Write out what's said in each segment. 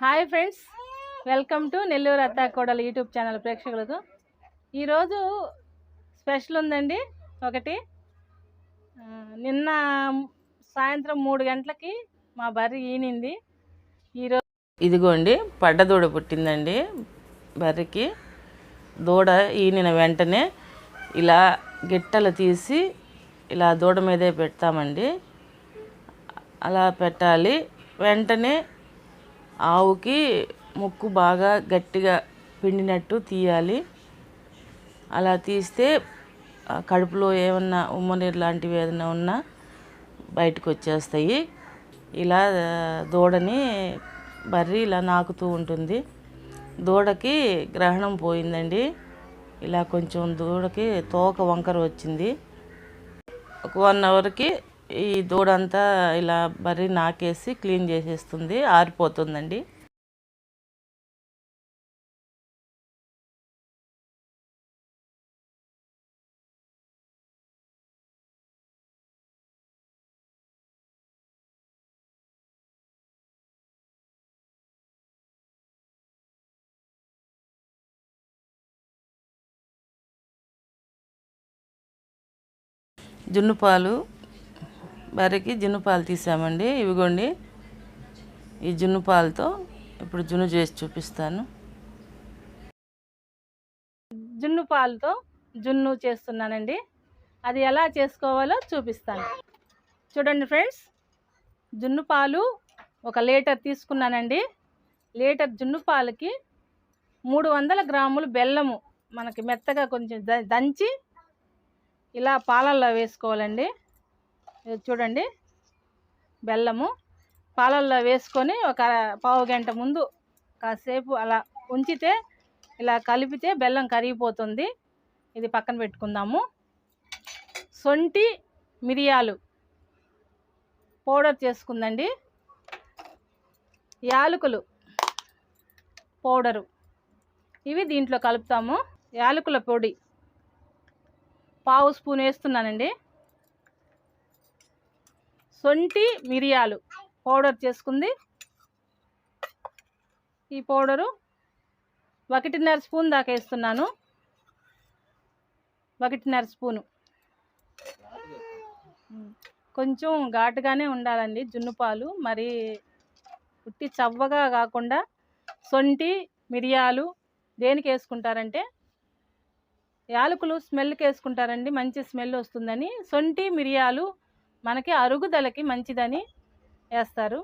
Hi friends welcome to Nellore Attakodalu YouTube channel ప్రేక్షకులకు. ఈరోజు special ఉందండి ఒకటి. నిన్న సాయంత్రం మూడు గంటలకి మా బర్రె ఈనింది. ఈరోజు ఇదిగోండి పడ్డ దూడ పుట్టిందండి బర్రెకి. దూడ ఈనిన వెంటనే ఇలా గిట్టలు తీసి ఇలా దూడ మీదే పెడతామండి. అలా పెట్టాలి. వెంటనే ఆవుకి ముక్కు బాగా గట్టిగా పిండినట్టు తీయాలి. అలా తీస్తే కడుపులో ఏమన్నా ఉమ్మనీరు లాంటివి ఏదైనా ఉన్నా బయటకు వచ్చేస్తాయి ఇలా దూడని బర్రి ఇలా నాకుతూ ఉంటుంది. దూడకి గ్రహణం పోయిందండి. ఇలా కొంచెం దూడకి తోక వంకర వచ్చింది. ఒక వన్ అవర్కి ఈ దూడంతా ఇలా బర్రి నాకేసి క్లీన్ చేసేస్తుంది ఆరిపోతుందండి. జున్ను పాలు బర్రెకి జున్ను పాలు తీసామండి. ఇవిగోండి. ఈ జున్ను పాలతో ఇప్పుడు జున్ను చేసి చూపిస్తాను. జున్ను పాలతో జున్ను చేస్తున్నానండి. అది ఎలా చేసుకోవాలో చూపిస్తాను. చూడండి ఫ్రెండ్స్. జున్ను పాలు ఒక లీటర్ తీసుకున్నానండి. లీటర్ జున్ను పాలకి మూడు వందల గ్రాములు బెల్లము మనకి మెత్తగా కొంచెం ద- దంచి ఇలా పాలల్లో వేసుకోవాలండి. చూడండి. బెల్లము. పాలల్లో వేసుకొని ఒక పావు గంట ముందు కాసేపు అలా ఉంచితే ఇలా కలిపితే బెల్లం కరిగిపోతుంది. ఇది పక్కన పెట్టుకుందాము. సొంటి మిరియాలు పౌడర్ చేసుకుందండి. యాలకులు పౌడరు. ఇవి దీంట్లో కలుపుతాము. యాలకుల పొడి. పావు స్పూన్ వేస్తున్నానండి. సొంటి మిరియాలు పౌడర్ చేసుకుంది. ఈ పౌడరు ఒకటిన్నర స్పూన్ దాకా వేస్తున్నాను. ఒకటిన్నర స్పూను. కొంచెం ఘాటుగానే ఉండాలండి జున్ను పాలు మరి ఉట్టి చవ్వగా కాకుండా సొంటి మిరియాలు దేనికి వేసుకుంటారంటే యాలకులు స్మెల్కి వేసుకుంటారండి. మంచి స్మెల్ వస్తుందని. సొంటి మిరియాలు మనకి అరుగుదలకి మంచిదని వేస్తారు.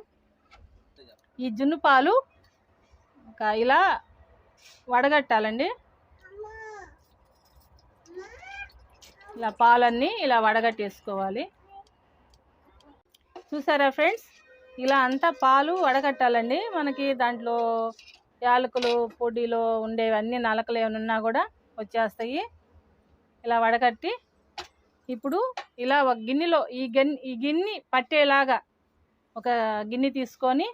ఈ జున్ను పాలు ఇలా వడగట్టాలండి. ఇలా పాలన్నీ ఇలా వడగట్టేసుకోవాలి. చూసారా ఫ్రెండ్స్? ఇలా అంతా పాలు వడగట్టాలండి. మనకి దాంట్లో యాలకులు పొడిలో ఉండేవన్నీ నలకలు ఏమైనా ఉన్నా కూడా వచ్చేస్తాయి. ఇలా వడగట్టి ఇప్పుడు ఇలా ఒక గిన్నెలో ఈ గిన్నె ఈ గిన్నె పట్టేలాగా ఒక గిన్నె తీసుకొని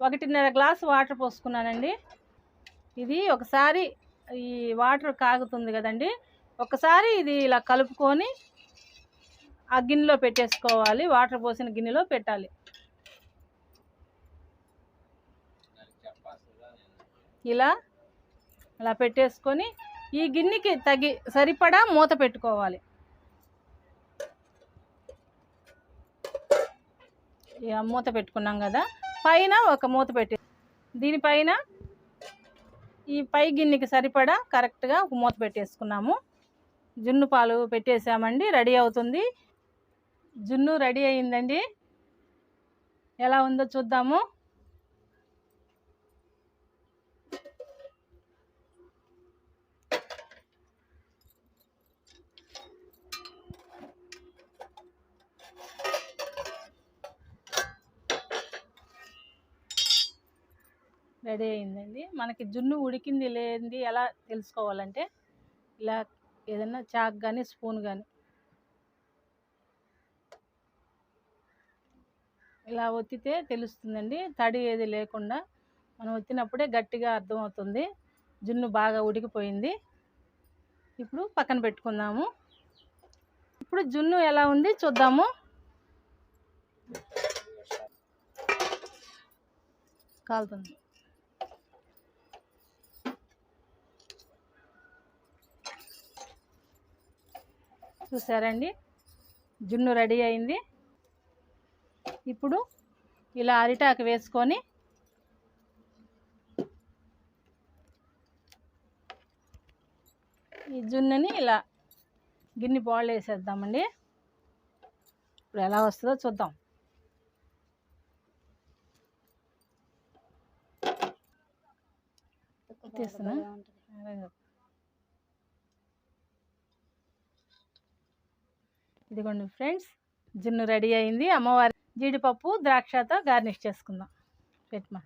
ఒకటిన్నర గ్లాస్ వాటర్ పోసుకున్నానండి. ఇది ఒకసారి ఈ వాటర్ కాగుతుంది కదండి. ఒకసారి ఇది ఇలా కలుపుకొని ఆ గిన్నెలో పెట్టేసుకోవాలి. వాటర్ పోసిన గిన్నెలో పెట్టాలి. ఇలా ఇలా పెట్టేసుకొని ఈ గిన్నెకి తగి సరిపడా మూత పెట్టుకోవాలి. ఇక మూత పెట్టుకున్నాం కదా పైన ఒక మూత పెట్టి దీనిపైన ఈ పై గిన్నెకి సరిపడా కరెక్ట్గా ఒక మూత పెట్టేసుకున్నాము. జున్ను పాలు పెట్టేసామండి రెడీ అవుతుంది. జున్ను రెడీ అయిందండి. ఎలా ఉందో చూద్దాము. రెడీ అయిందండి. మనకి జున్ను ఉడికింది లేనిది ఎలా తెలుసుకోవాలంటే ఇలా ఏదైనా చాక్ కానీ స్పూన్ కానీ ఇలా ఒత్తితే తెలుస్తుందండి. తడి ఏది లేకుండా మనం ఒత్తినప్పుడే గట్టిగా అర్థమవుతుంది. జున్ను బాగా ఉడికిపోయింది. ఇప్పుడు పక్కన పెట్టుకుందాము. ఇప్పుడు జున్ను ఎలా ఉంది చూద్దాము. కాలుతుంది. చూసారండి? జున్ను రెడీ అయింది. ఇప్పుడు ఇలా అరిటాకు వేసుకొని ఈ జున్నుని ఇలా గిన్నె బాళ్ళు వేసేద్దామండి ఇప్పుడు ఎలా వస్తుందో చూద్దాం. తీస్తున్నా? ఇదిగోండి ఫ్రెండ్స్ జున్ను రెడీ అయింది. అమ్మవారి జీడిపప్పు ద్రాక్షతో గార్నిష్ చేసుకుందాం. పెట్టమా?